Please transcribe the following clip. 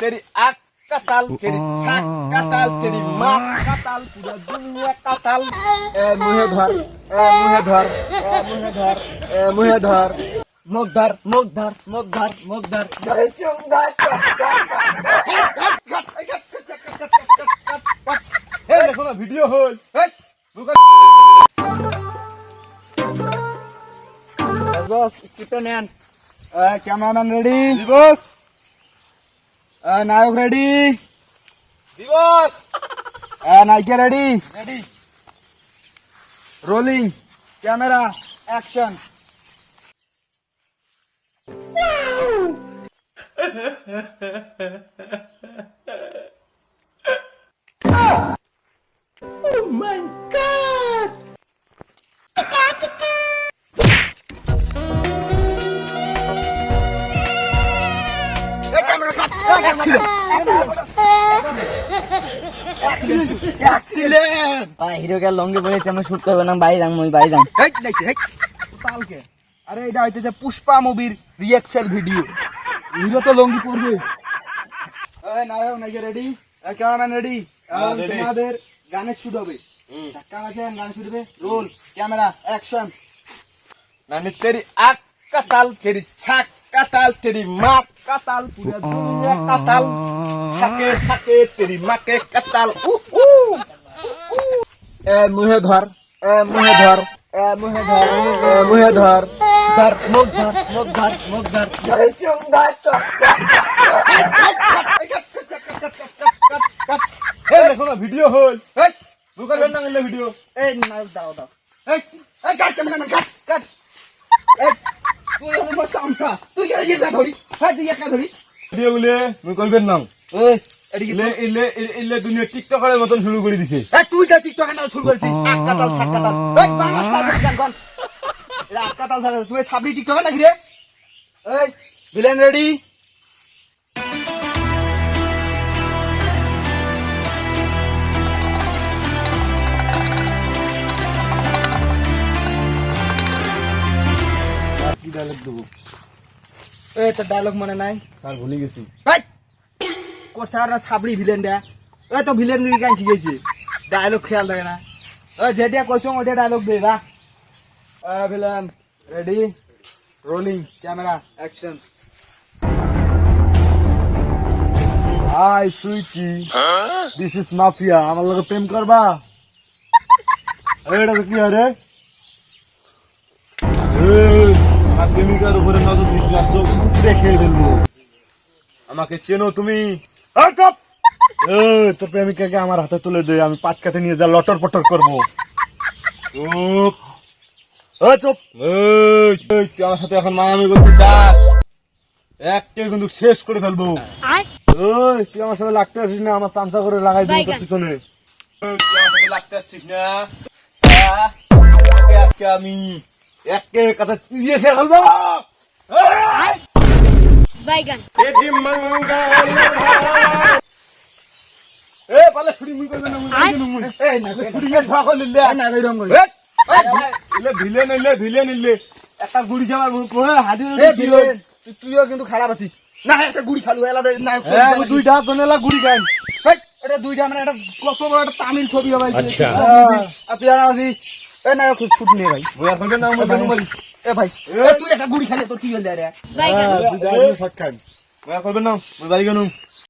তেরি আক কাতাল তেরি ছাক কাতাল তেরি মা কাতাল পুরা দুনিয়া কাতাল। মুহে ধর মুহে ধর মুহে ধর মুহে ধর। মুখ ধর মুখ ধর মুখ ধর মুখ ধর। দেখো না ভিডিও হল। Cameraman ready. বস। নায়ক রেডি দিবস নায়িকা ready ready rolling camera action excellent ভাই হিরোকে লঙ্গি বলেছে আমি শুট করব না বাড়ি যাম ওই বাড়ি যাম কালকে আরে এটা হইতেছে পুষ্পা মুভির রিয়াকশন ভিডিও হিরো তো লঙ্গি পরবে। নায়ক নাকি রেডি ক্যামেরাম্যান রেডি তোমাদের গানের শুট হবে। ধাক্কা আছে গান শুট হবে। রোল ক্যামেরা অ্যাকশন না তেরি আক্কা তাল তেরি ছাক। কাতাল তেরি মাক কাতাল পুরা দুনিয়া কাতাল। সাকে সাকে তেরি মাকে কাতাল। উ উ এ মুহে ধর এ মুহে ধর এ মুহে ধর এ মুহে ধর। ধর মুখ ধর মুখ ধর মুখ ধর। জয় চুঙ্গা এই দেখো না ভিডিও হল। এই বুকার ভিডিও। এই না দাও দাও। এই এই কাট কেমন কাট টিকটকারের মতন শুরু করে দিছে। এই তুই যা টিকটক না শুরু করেছিস আট কাতাল সাত কাতাল। এই বাংলাদেশ পাবলিক গান গান এরা আট কাতাল সাত কাতাল। তুই ছাবড়ি টিকটক নাকি রে? এই ভিলেন রেডি। ডায়লগ দেবো? এই তো ডায়লগ মনে নাই? স্যার ভুলে গেছি। এই কোথার না ছাবড়ি ভিলেন দে এই তো ভিলেন গান শিখেছি ডায়লগ খেয়াল থাকে না। ওই যেটা কইছো ওটা ডায়লগ দে না villain ready rolling camera action hi sweetie this is mafia আমার লগে প্রেম করবা? এটা কি আরে প্রেমিকার উপরে নজর দিস না চোখ মুখে খেয়ে ফেলব। আমাকে চেনো তুমি? তোর প্রেমিকাকে আমার হাতে তুলে দে আমি পাঁচ কাতে নিয়ে যা লটর পটর করব। চুপ! চুপ! আমার সাথে এখন মায়ামি করতে চাস? একটা কিন্তু শেষ করে ফেলব। ওই তুই আমার সাথে লাগতে আসিস না আমার চামচা করে লাগাই দিবি তোর পিছনে। ওই, তুই আমার সাথে লাগতে আসছিস না? আহ, আজকে আমি একে কাছে ইয়ে ফেলব। বাইগান। এ পালে ছুরি মুই করবে না মুই করবে না মুই এই না এই না এ, ইলে ভিলে নিলে ভিলে নিলে। একটা গুড়ি খাবার মুখ এই ভিলেন তুই তুইও কিন্তু খারাপ আছিস। না একটা গুড়ি খালু এলাদা না দুইটা জনেলা গুড়ি খাই এটা দুইটা মানে একটা কত বড় একটা তামিল ছবি হবে। আচ্ছা। তুই আর আছিস এই না খুব ছুট নিয়ে ভাই। আর করবে না মুই বেনু মারি এ ভাই এ তুই একটা গুড়ি খালি তোর কি হল রে? বাইগান দুইটা শট না মুই বাড়ি গেলুম